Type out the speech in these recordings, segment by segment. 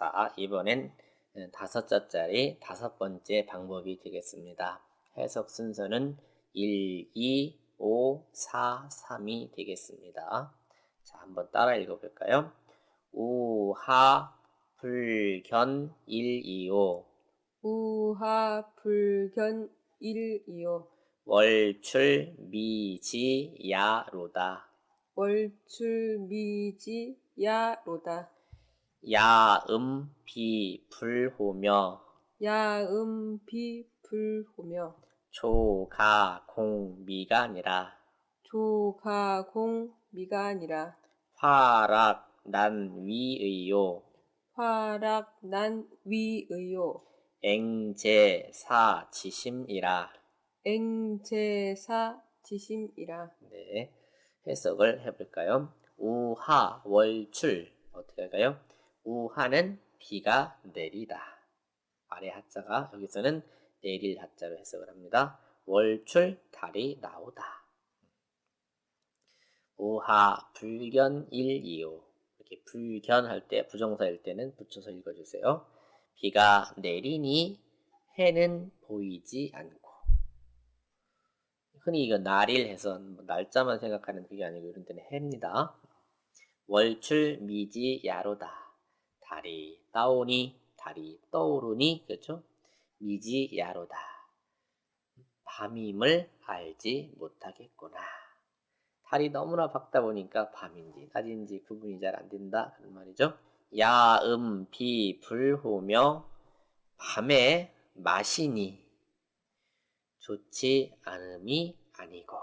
자, 이번엔 다섯 자짜리 다섯 번째 방법이 되겠습니다. 해석 순서는 1, 2, 5, 4, 3이 되겠습니다. 자, 한번 따라 읽어볼까요? 우하, 불견, 1, 2, 5. 우하 불견 일이요 월출, 미지, 야로다. 월출 미지 야로다 야음, 비, 불호며. 야음 비 불호며 조가, 공, 미가 아니라. 조가공 미가 아니라 화락, 난, 위의요. 화락 난 위의요 앵제, 사, 지심이라. 앵제사 지심이라 네. 해석을 해볼까요? 우하, 월출. 어떻게 할까요? 우하는 비가 내리다. 아래 하자가 여기서는 내릴 하자로 해석을 합니다. 월출, 달이 나오다. 우하, 불견, 일, 이요. 이렇게 불견할 때, 부정사일 때는 붙여서 읽어주세요. 비가 내리니 해는 보이지 않고. 흔히 이거 날일 해서 뭐 날짜만 생각하는 그게 아니고 이런 때는 해입니다. 월출 미지 야로다. 달이 떠오니 달이 떠오르니 그렇죠? 미지 야로다. 밤임을 알지 못하겠구나. 달이 너무나 밝다 보니까 밤인지 낮인지 구분이 잘 안 된다 그런 말이죠. 야음 비 불호며 밤에 마시니 좋지 않음이 아니고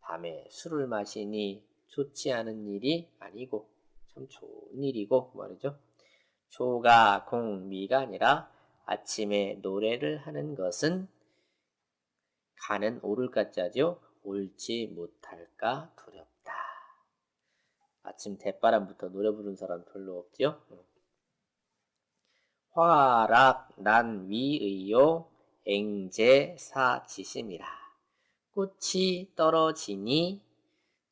밤에 술을 마시니 좋지 않은 일이 아니고 참 좋은 일이고 말이죠. 조가 공미가 아니라 아침에 노래를 하는 것은 가는 오를까자죠. 옳지 못할까 두렵다. 아침 대바람부터 노래 부르는 사람 별로 없죠. 화락 난 위의요 앵제 사지심이라 꽃이 떨어지니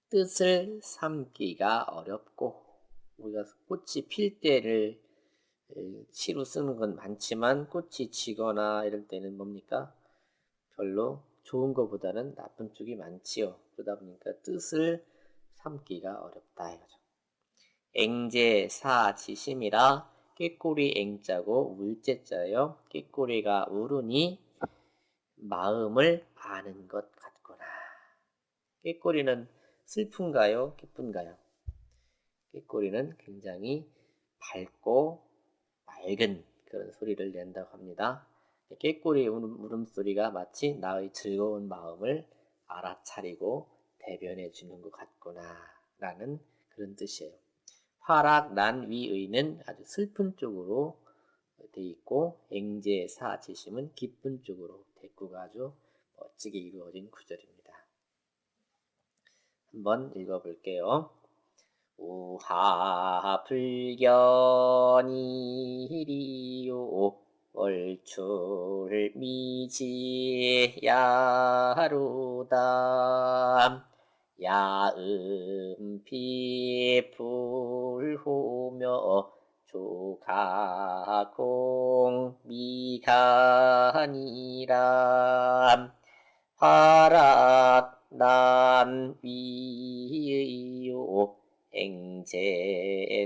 뜻을 삼기가 어렵고 우리가 꽃이 필 때를 시로 쓰는 건 많지만 꽃이 지거나 이럴 때는 뭡니까 별로 좋은 것보다는 나쁜 쪽이 많지요 그러다 보니까 뜻을 삼기가 어렵다 이거죠 앵제 사 지심이라 깨꼬리 앵자고 울제자요. 깨꼬리가 울으니 마음을 아는 것 같구나. 깨꼬리는 슬픈가요? 기쁜가요? 깨꼬리는 굉장히 밝고 맑은 그런 소리를 낸다고 합니다. 깨꼬리 울음 소리가 마치 나의 즐거운 마음을 알아차리고 대변해 주는 것 같구나 라는 그런 뜻이에요. 화락 난 위의는 아주 슬픈 쪽으로 돼 있고 앵제 사지심은 기쁜 쪽으로 대꾸가 아주 멋지게 이루어진 구절입니다. 한번 읽어볼게요. 우하 불견이 리요 월출 미지 야루다 야음 비불호며 조가공 미간이라 화락 난 위요 앵제사지심이라